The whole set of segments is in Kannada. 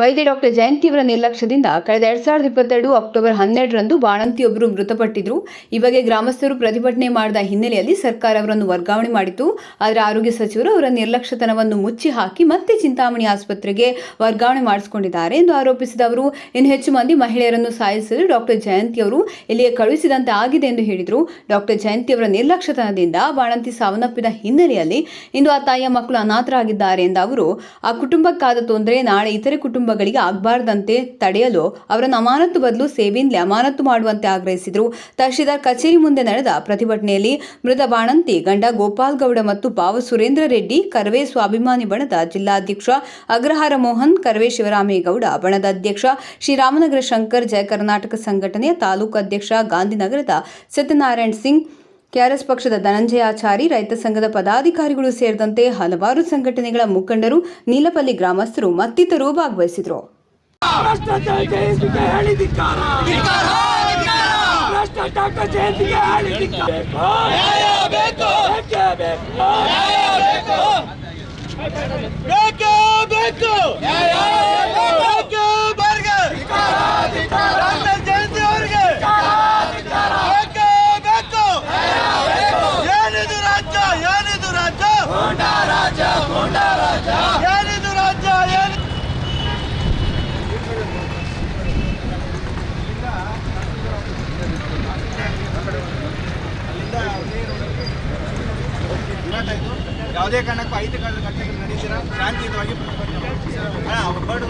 ವೈದ್ಯ ಡಾಕ್ಟರ್ ಜಯಂತಿ ಅವರ ನಿರ್ಲಕ್ಷ್ಯದಿಂದ ಕಳೆದ ಎರಡ್ ಸಾವಿರದ ಇಪ್ಪತ್ತೆರಡು ಅಕ್ಟೋಬರ್ ಹನ್ನೆರಡರಂದು ಬಾಣಂತಿಯೊಬ್ಬರು ಮೃತಪಟ್ಟಿದ್ರು. ಈ ಬಗ್ಗೆ ಗ್ರಾಮಸ್ಥರು ಪ್ರತಿಭಟನೆ ಮಾಡಿದ ಹಿನ್ನೆಲೆಯಲ್ಲಿ ಸರ್ಕಾರ ಅವರನ್ನು ವರ್ಗಾವಣೆ ಮಾಡಿತು ಆದರೆ ಆರೋಗ್ಯ ಸಚಿವರು ಅವರ ನಿರ್ಲಕ್ಷ್ಯತನವನ್ನು ಮುಚ್ಚಿ ಹಾಕಿ ಮತ್ತೆ ಚಿಂತಾಮಣಿ ಆಸ್ಪತ್ರೆಗೆ ವರ್ಗಾವಣೆ ಮಾಡಿಸಿಕೊಂಡಿದ್ದಾರೆ ಎಂದು ಆರೋಪಿಸಿದ ಅವರು. ಇನ್ನು ಹೆಚ್ಚು ಮಂದಿ ಮಹಿಳೆಯರನ್ನು ಸಾಯಿಸಲು ಡಾಕ್ಟರ್ ಜಯಂತಿ ಅವರು ಇಲ್ಲಿಗೆ ಕಳುಹಿಸಿದಂತೆ ಆಗಿದೆ ಎಂದು ಹೇಳಿದರು. ಡಾಕ್ಟರ್ ಜಯಂತಿ ಅವರ ನಿರ್ಲಕ್ಷ್ಯತನದಿಂದ ಬಾಣಂತಿ ಸಾವನ್ನಪ್ಪಿದ ಹಿನ್ನೆಲೆಯಲ್ಲಿ ಇಂದು ಆ ತಾಯಿಯ ಮಕ್ಕಳು ಅನಾಥರಾಗಿದ್ದಾರೆ ಎಂದ ಅವರು. ಆ ಕುಟುಂಬಕ್ಕಾದ ತೊಂದರೆ, ನಾಳೆ ಇತರೆ ಕುಟುಂಬಗಳಿಗೆ ಆಗಬಾರ್ದಂತೆ ತಡೆಯಲು ಅವರನ್ನು ಅಮಾನತು ಬದಲು ಸೇವೆಯಿಂದಲೇ ಅಮಾನತು ಮಾಡುವಂತೆ ಆಗ್ರಹಿಸಿದರು. ತಹಶೀಲ್ದಾರ್ ಕಚೇರಿ ಮುಂದೆ ನಡೆದ ಪ್ರತಿಭಟನೆಯಲ್ಲಿ ಮೃತ ಬಾಣಂತಿ, ಗಂಡ ಗೋಪಾಲ್ ಗೌಡ ಮತ್ತು ಬಾವ ಸುರೇಂದ್ರ ರೆಡ್ಡಿ, ಕರವೇ ಸ್ವಾಭಿಮಾನಿ ಬಣದ ಜಿಲ್ಲಾಧ್ಯಕ್ಷ ಅಗ್ರಹಾರ ಮೋಹನ್, ಕರವೇ ಶಿವರಾಮೇಗೌಡ ಬಣದ ಅಧ್ಯಕ್ಷ ಶ್ರೀರಾಮನಗರ ಶಂಕರ್, ಜಯ ಕರ್ನಾಟಕ ಸಂಘಟನೆಯ ತಾಲೂಕು ಅಧ್ಯಕ್ಷ ಗಾಂಧಿನಗರದ ಸತ್ಯನಾರಾಯಣ್ ಸಿಂಗ್ ಕೆಆರ್ಎಸ್ ಪಕ್ಷದ ಧನಂಜಯಾಚಾರಿ ರೈತ ಸಂಘದ ಪದಾಧಿಕಾರಿಗಳು ಸೇರಿದಂತೆ ಹಲವಾರು ಸಂಘಟನೆಗಳ ಮುಖಂಡರು ನೀಲಪಲ್ಲಿ ಗ್ರಾಮಸ್ಥರು ಮತ್ತಿತರರು ಭಾಗವಹಿಸಿದರು ಜಯಂತಿಗೆ ಹೇಳಿದಿಕ್ಕಾರ ಭ್ರಷ್ಟಾಚಾರ ಜಯಂತಿಗೆ ಹೇಳಿದಿಕ್ಕಾರ ಬೇಕು ಬೇಕೇ ಬೇಕು ಬೇಕು ಬೇಕು ಬೇಕು ಬರ್ಗರ್ ಡಾಕ್ಟರ್ ಜಯಂತಿ ಅವರಿಗೆ ಬೇಕು ಬೇಕು ಏನಿದು ರಾಜ್ಯ ಏನಿದು ರಾಜ್ಯ ಏನಿದು ರಾಜ್ಯ? ಏನು ಯಾವುದೇ ಕಾರಣಕ್ಕೂ ಐದು ಕಾಲ ಗಂಟೆಗೆ ನಡೀತೀರ ಶಾಂತಿಯುತವಾಗಿ ಕೊಡೋಣ.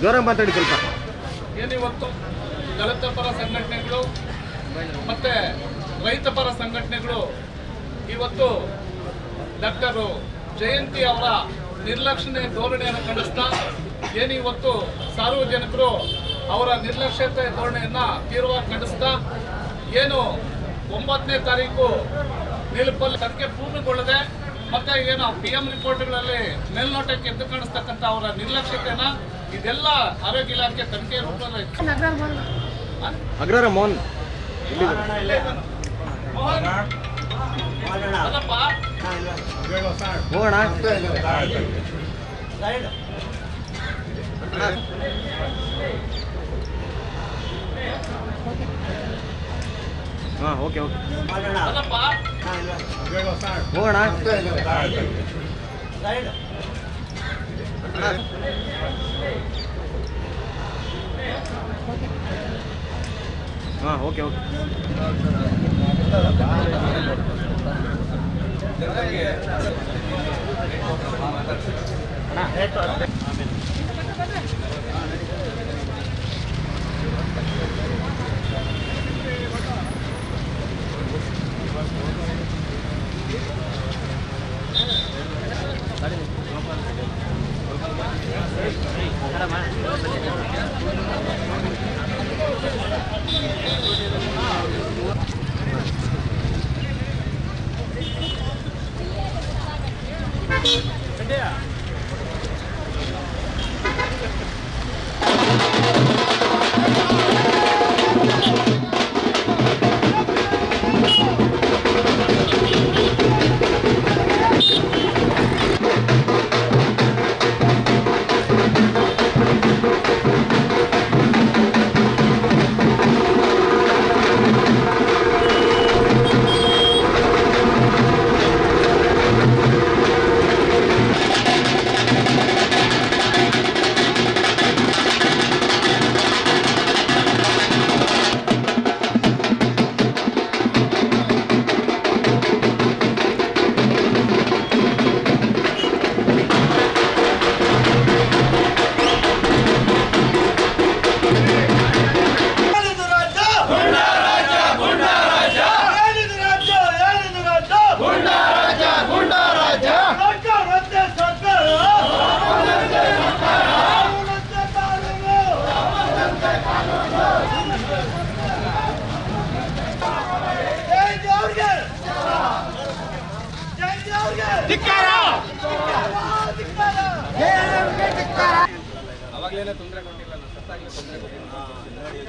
ಜೋರಾಗಿ ಮಾತಾಡಿ ಸ್ವಲ್ಪ. ಏನಿವತ್ತು? ದಲಿತ ಪರ ಸಂಘಟನೆಗಳು ಮತ್ತೆ ರೈತ ಪರ ಸಂಘಟನೆಗಳು ಇವತ್ತು ಡಾಕ್ಟರ್ ಜಯಂತಿ ಅವರ ನಿರ್ಲಕ್ಷಣೆ ಧೋರಣೆಯನ್ನು ಖಂಡಿಸ್ತಾ ಏನಿವತ್ತು ಸಾರ್ವಜನಿಕರು ಅವರ ನಿರ್ಲಕ್ಷ್ಯತೆ ಧೋರಣೆಯನ್ನು ತೀವ್ರವಾಗಿ ಖಂಡಿಸ್ತಾ ಏನು ಒಂಬತ್ತನೇ ತಾರೀಕು ನಿಲುಪಲ್ಲಿ ಅದಕ್ಕೆ ಪೂರ್ಣಗೊಳ್ಳದೆ ಮತ್ತೆ ಏನು ಪಿ ಎಂ ರಿಪೋರ್ಟ್ಗಳಲ್ಲಿ ಮೇಲ್ನೋಟಕ್ಕೆ ಎದ್ದು ಕಾಣಿಸ್ತಕ್ಕಂಥ ಅವರ ನಿರ್ಲಕ್ಷ್ಯತೆಯನ್ನ ಇದೆಲ್ಲ ಆರೋಗ್ಯ ಇಲಾಖೆ ತನಿಖೆ ರೂಪದಲ್ಲಿ ಅಗ್ರಹಾರ ಮೋಹನ್. ಹೋಗೋಣ. ಹಾಂ ಓಕೆ ಓಕೆ. ಹೋಗೋಣ. ಹಾಂ ಓಕೆ ಓಕೆ ಹಾಂ. முன்னாடி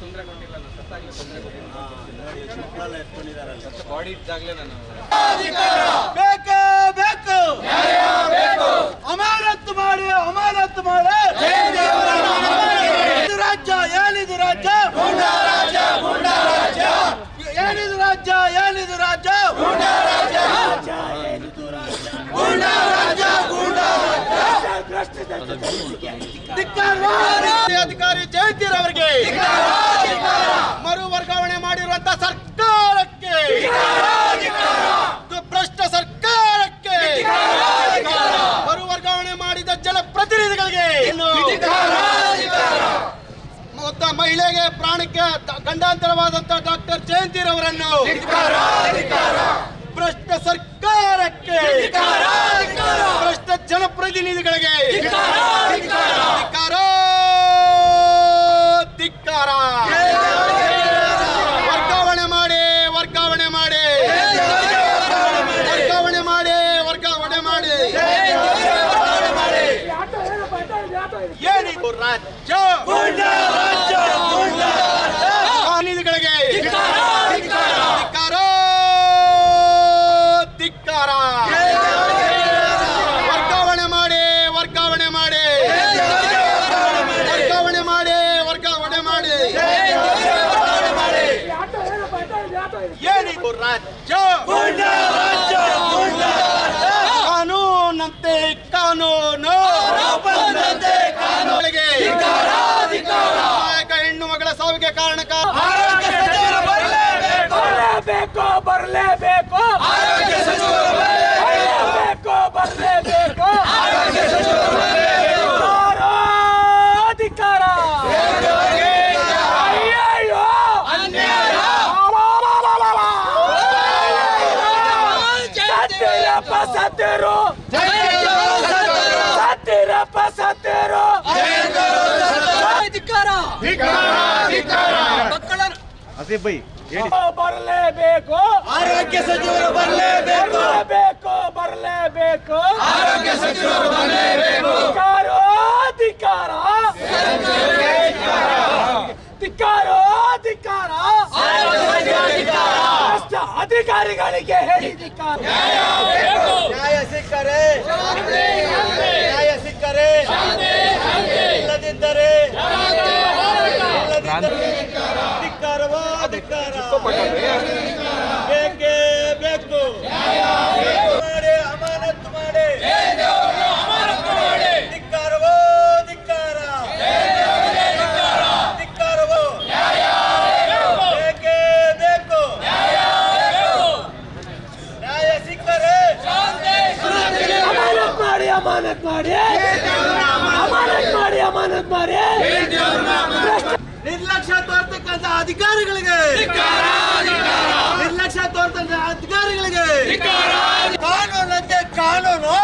ತೊಂದರೆ ಕೊಟ್ಟಿಲ್ಲ ತೊಂದರೆ ಬಾಡಿ ನಾನು ಬೇಕು ಬೇಕು. ಅಮಾನತ್ತು ಮಾಡಿ ಅಮಾನತ್ತು ಮಾಡಿ. ರಾಜ್ಯ ಏನಿದು ರಾಜ್ಯ? ಏನಿದು ರಾಜ್ಯ ಏನಿದು ರಾಜ್ಯ? ಅಧಿಕಾರಿ ಜಯಂತಿರವರಿಗೆ. ಅವರನ್ನು ಭ್ರಷ್ಟ ಸರ್ಕಾರಕ್ಕೆ ಭ್ರಷ್ಟ ಜನಪ್ರತಿನಿಧಿಗಳಿಗೆ ಕಾನೂನು. ನಾಯಕ ಹೆಣ್ಣು ಮಗಳ ಸಾವಿಗೆ ಕಾರಣಕ. ಬರಲೇಬೇಕು. ಬರಲೇಬೇಕು. ಸತ್ತೀರು ಧಿಕ್ಕಾರ ಮಕ್ಕಳ ಆಸಿಫ್ ಬೈ ಹೇಳಿ. ಬರಲೇಬೇಕು. ಆರೋಗ್ಯ ಸಚಿವರು ಬರಲೇಬೇಕು. ಬರಲೇಬೇಕು ಬರಲೇಬೇಕು. ಆರೋಗ್ಯ ಸಚಿವರು ಬರಲೇಬೇಕು. ಧಿಕ್ಕಾರ ಧಿಕ್ಕಾರ ಧಿಕ್ಕಾರ. ಭ್ರಷ್ಟ ಅಧಿಕಾರಿಗಳಿಗೆ ಹೇಳಿ ಧಿಕ್ಕಾರ ನ್ಯಾಯ ಸಿಕ್ಕರೆ ನ್ಯಾಯ ಸಿಕ್ಕರೆ ಇಲ್ಲದಿದ್ದರೆ ಇಲ್ಲದಿದ್ದರೆ ಧಿಕ್ಕಾರವೋ ಧಿಕ್ಕಾರ ಬೇಕೇ ಬೇಕು ಮಾಡಿ ಅಮಾನತ್ತು ಮಾಡಿ. ಧಿಕ್ಕಾರವೋ ಧಿಕ್ಕಾರ ಧಿಕ್ಕಾರವೋ ಬೇಕೇ ಬೇಕು ನ್ಯಾಯ ಸಿಕ್ಕರೆ ಅಮಾನತ್ ಮಾಡಿ ಅಮಾನತ್ ಮಾಡಿ. ಅಮಾನತ್ ಮಾಡಿ ಅಮಾನತ್ ಮಾಡಿ ನಿರ್ಲಕ್ಷ್ಯ ತೋರ್ತಕ್ಕಂತ ಅಧಿಕಾರಿಗಳಿಗೆ. ನಿರ್ಲಕ್ಷ್ಯ ತೋರ್ತಕ್ಕಂತ ಅಧಿಕಾರಿಗಳಿಗೆ. ಕಾನೂನಂತೆ ಕಾನೂನು.